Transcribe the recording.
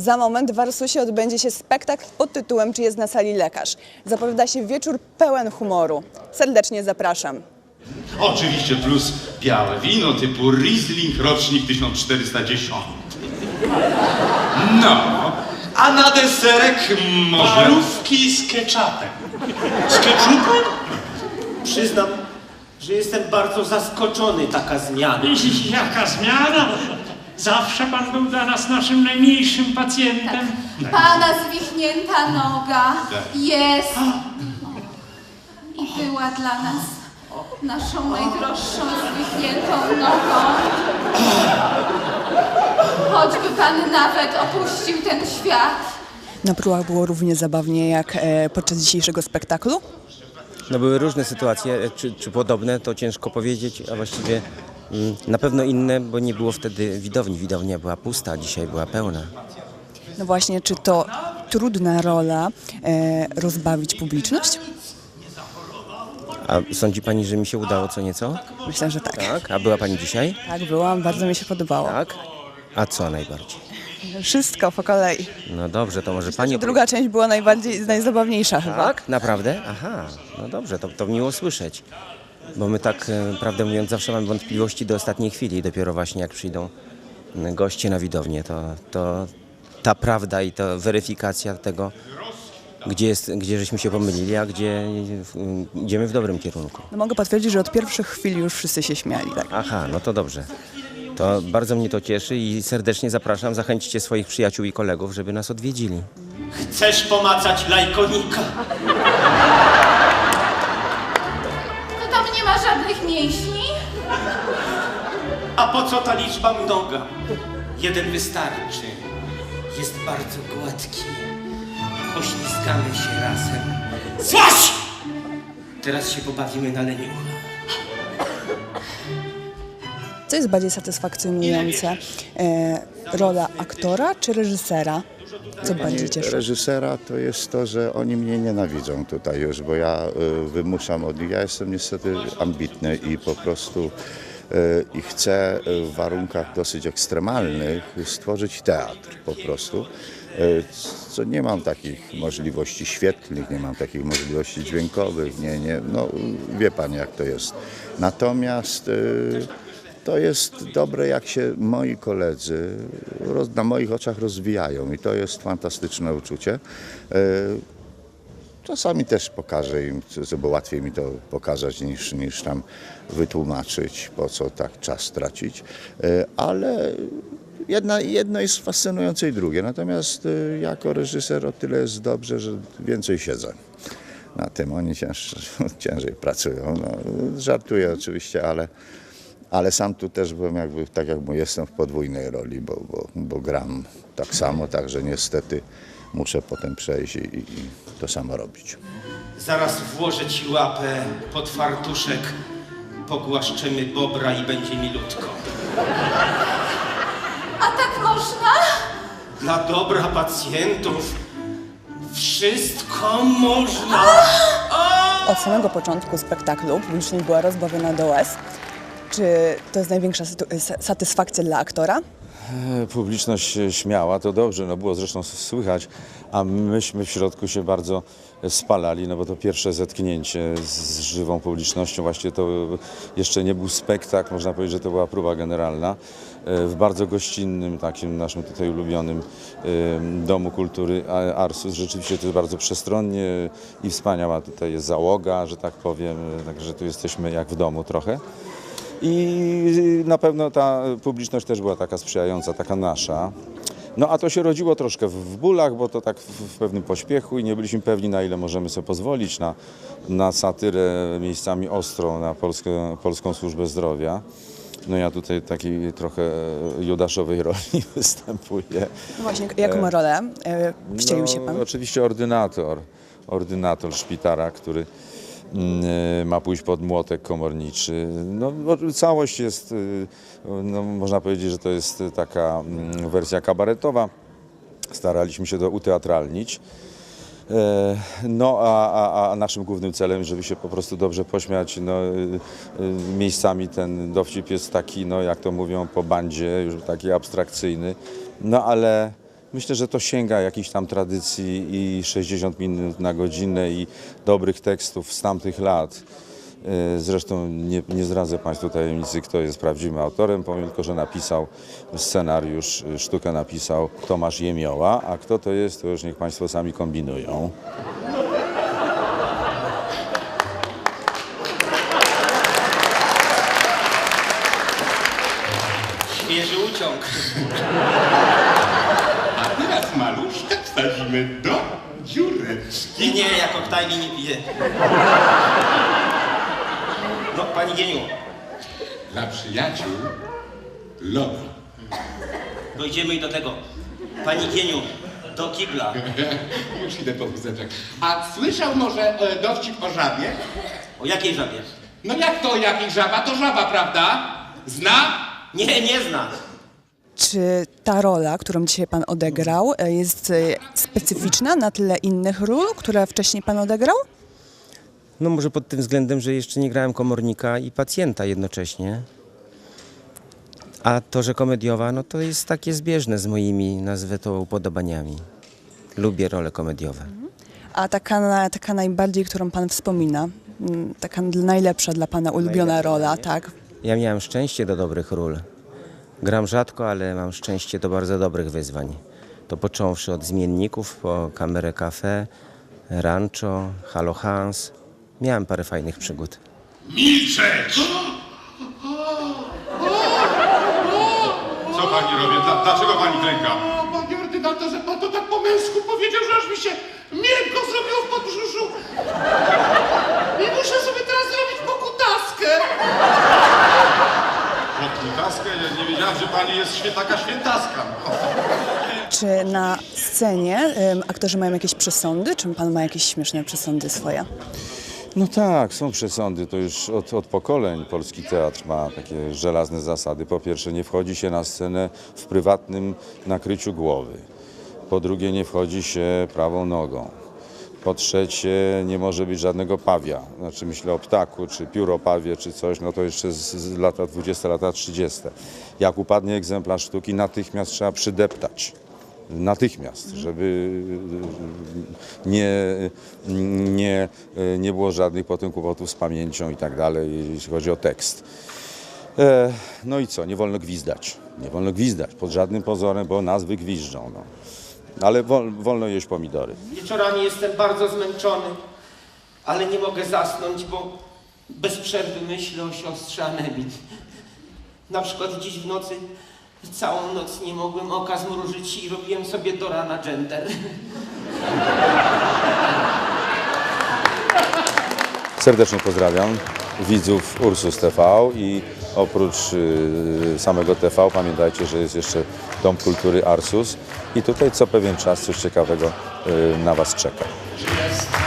Za moment w Warsusie odbędzie się spektakl pod tytułem Czy jest na sali lekarz? Zapowiada się wieczór pełen humoru. Serdecznie zapraszam. Oczywiście plus białe wino typu Riesling rocznik 1410. No, a na deserek może... Parówki z ketchupem. Z ketchupem? Przyznam, że jestem bardzo zaskoczony taka zmiana. Jaka zmiana? Zawsze pan był dla nas naszym najmniejszym pacjentem. Pana zwichnięta noga jest i była dla nas naszą najdroższą zwichniętą nogą. Choćby pan nawet opuścił ten świat. Na próbach było równie zabawnie jak e, podczas dzisiejszego spektaklu. No były różne sytuacje, e, czy, czy podobne, to ciężko powiedzieć, a właściwie na pewno inne, bo nie było wtedy widowni. Widownia była pusta, a dzisiaj była pełna. No właśnie, czy to trudna rola e, rozbawić publiczność? A sądzi pani, że mi się udało co nieco? Myślę, że tak. Tak. A była pani dzisiaj? Tak, byłam, bardzo mi się podobało. Tak. A co najbardziej? Wszystko po kolei. No dobrze, to może pani... Druga część była najbardziej, najzabawniejsza chyba. Tak? Naprawdę? Aha, no dobrze, to, to miło słyszeć. Bo my tak, e, prawdę mówiąc, zawsze mamy wątpliwości do ostatniej chwili. I dopiero właśnie jak przyjdą goście na widownię, to, to ta prawda i ta weryfikacja tego, gdzie, jest, gdzie żeśmy się pomylili, a gdzie idziemy w dobrym kierunku. No mogę potwierdzić, że od pierwszych chwil już wszyscy się śmiali. Tak. Aha, no to dobrze. To bardzo mnie to cieszy i serdecznie zapraszam, zachęćcie swoich przyjaciół i kolegów, żeby nas odwiedzili. Chcesz pomacać lajkonika? Po co ta liczba mnoga? Jeden wystarczy. Jest bardzo gładki. Poślizgamy się razem. Złaś! Teraz się pobawimy na leniucha. Co jest bardziej satysfakcjonujące? E, rola aktora czy reżysera? Co bardziej cieszy? reżysera to jest to, że oni mnie nienawidzą tutaj już, bo ja y, wymuszam od nich. Ja jestem niestety ambitny i po prostu i chcę y, w warunkach dosyć ekstremalnych stworzyć teatr po prostu. Y, Co nie mam takich możliwości świetlnych, nie mam takich możliwości dźwiękowych, nie, nie, no wie pan jak to jest. Natomiast y, to jest dobre, jak się moi koledzy roz, na moich oczach rozwijają i to jest fantastyczne uczucie. Czasami też pokażę im, bo łatwiej mi to pokazać niż, niż tam wytłumaczyć, po co tak czas tracić, E, ale jedna, jedno jest fascynujące i drugie. Natomiast e, jako reżyser o tyle jest dobrze, że więcej siedzę na tym. Oni cięż, ciężej pracują. No, żartuję oczywiście, ale, ale sam tu też byłem jakby, tak jak mówię, jestem w podwójnej roli, bo, bo, bo gram tak samo, także niestety muszę potem przejść i, i, to samo robić. Zaraz włożę ci łapę pod fartuszek. Pogłaszczymy bobra i będzie milutko. A tak można? Dla dobra pacjentów wszystko można. Od samego początku spektaklu publiczność była rozbawiona do łez. Czy to jest największa sa- satysfakcja dla aktora? E, Publiczność śmiała, to dobrze, no było zresztą słychać, a myśmy w środku się bardzo spalali, no bo to pierwsze zetknięcie z żywą publicznością, właśnie to jeszcze nie był spektakl, można powiedzieć, że to była próba generalna. E, W bardzo gościnnym, takim naszym tutaj ulubionym e, Domu Kultury Arsus. Rzeczywiście to jest bardzo przestronnie i wspaniała tutaj jest załoga, że tak powiem, e, także tu jesteśmy jak w domu trochę. I na pewno ta publiczność też była taka sprzyjająca, taka nasza. No a to się rodziło troszkę w, bólach, bo to tak w, pewnym pośpiechu i nie byliśmy pewni, na ile możemy sobie pozwolić na, na satyrę miejscami ostrą na Polskę, Polską Służbę Zdrowia. No ja tutaj takiej trochę judaszowej roli występuję. No właśnie, jaką rolę e, wcielił się pan? No, oczywiście ordynator, ordynator szpitala, który e, ma pójść pod młotek komorniczy. No, o- całość jest, y, no, można powiedzieć, że to jest taka mm, wersja kabaretowa. Staraliśmy się to uteatralnić. E, No, a, a, a naszym głównym celem, żeby się po prostu dobrze pośmiać, no, y, y, miejscami ten dowcip jest taki, no, jak to mówią, po bandzie, już taki abstrakcyjny, no ale Myślę, że to sięga jakichś tam tradycji i 60 minut na godzinę i dobrych tekstów z tamtych lat. E, Zresztą nie, nie zdradzę Państwu tajemnicy, kto jest prawdziwym autorem, powiem tylko, że napisał scenariusz, e, sztukę napisał Tomasz Jemioła, a kto to jest, to już niech Państwo sami kombinują. Świeży uciąg. Wsadzimy do dziureczki. Nie, nie, ja koktajli nie piję. No, pani Gieniu, Dla przyjaciół loda. dojdziemy i do tego. Pani Gieniu, do kibla. Już idę po wózeczek. A słyszał może e, dowcip o żabie? O jakiej żabie? No jak to jakiej żaba? To żaba, prawda? Zna? Nie, nie zna. Czy ta rola, którą dzisiaj pan odegrał, e, jest e, specyficzna na tyle innych ról, które wcześniej pan odegrał? No może pod tym względem, że jeszcze nie grałem komornika i pacjenta jednocześnie. A to, że komediowa, no to jest takie zbieżne z moimi, nazwę to, upodobaniami. Lubię role komediowe. A taka, taka najbardziej, którą pan wspomina, mm, taka najlepsza dla pana ulubiona rola, tak? Ja miałem szczęście do dobrych ról. Gram rzadko, ale mam szczęście do bardzo dobrych wyzwań. To począwszy od zmienników po kamerę cafe, rancho, halo Hans. Miałem parę fajnych przygód. Milczeć! Co pani robi? Dla, dlaczego pani klęka? Panie ordynatorze, pan to tak po męsku powiedział, że aż mi się miękko zrobiło w podbrzuszu. I muszę sobie teraz zrobić pokutaskę. Poknitaskę? Ja nie wiedziałem, że pani jest świe, taka świętaska. No. Czy na scenie aktorzy mają jakieś przesądy? Czy pan ma jakieś śmieszne przesądy swoje? No tak, są przesądy. To już od, od pokoleń polski teatr ma takie żelazne zasady. Po pierwsze, nie wchodzi się na scenę w prywatnym nakryciu głowy. Po drugie, nie wchodzi się prawą nogą. Po trzecie, nie może być żadnego pawia. Znaczy myślę o ptaku, czy pióropawie, czy coś, no to jeszcze z lata 20, lata 30. Jak upadnie egzemplarz sztuki, natychmiast trzeba przydeptać. Natychmiast, żeby nie, nie, nie było żadnych potem kłopotów z pamięcią i tak dalej, jeśli chodzi o tekst. E, no i co, nie wolno gwizdać. Nie wolno gwizdać pod żadnym pozorem, bo nas wygwiżdżą. No. Ale wol, wolno jeść pomidory. Wieczorami jestem bardzo zmęczony, ale nie mogę zasnąć, bo bez przerwy myślę o siostrze Anemit. Na przykład dziś w nocy całą noc nie mogłem oka zmrużyć i robiłem sobie do rana gender. Serdecznie pozdrawiam widzów Ursus TV i oprócz y, samego TV pamiętajcie, że jest jeszcze Dom Kultury Arsus i tutaj co pewien czas coś ciekawego y, na Was czeka. Jest